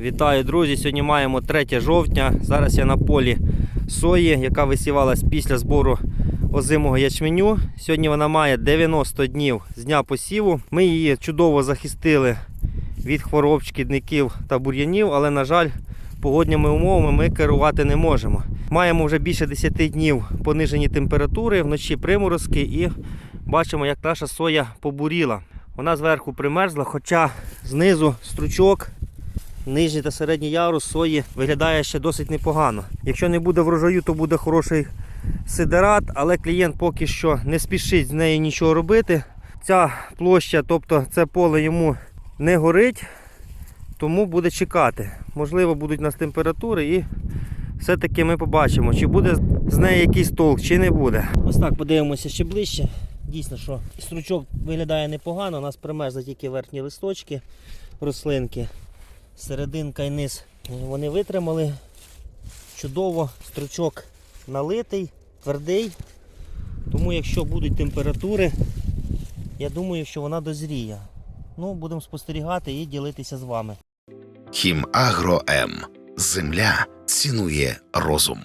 Вітаю, друзі! Сьогодні маємо 3 жовтня. Зараз я на полі сої, яка висівалась після збору озимого ячменю. Сьогодні вона має 90 днів з дня посіву. Ми її чудово захистили від хвороб, шкідників та бур'янів, але, на жаль, погодніми умовами ми керувати не можемо. Маємо вже більше 10 днів понижені температури, вночі приморозки і бачимо, як наша соя побуріла. Вона зверху примерзла, хоча знизу стручок нижній та середній ярус сої виглядає ще досить непогано. Якщо не буде врожаю, то буде хороший сидерат, але клієнт поки що не спішить з нею нічого робити. Ця площа, тобто це поле йому не горить, тому буде чекати. Можливо, будуть у нас температури і все-таки ми побачимо, чи буде з неї якийсь толк, чи не буде. Ось так подивимося ще ближче. Дійсно, що стручок виглядає непогано, у нас примерзли тільки верхні листочки, рослинки серединка і низ вони витримали. Чудово, стручок налитий, твердий. Тому якщо будуть температури, я думаю, що вона дозріє. Ну, будемо спостерігати і ділитися з вами. Хімагро М. Земля цінує розум.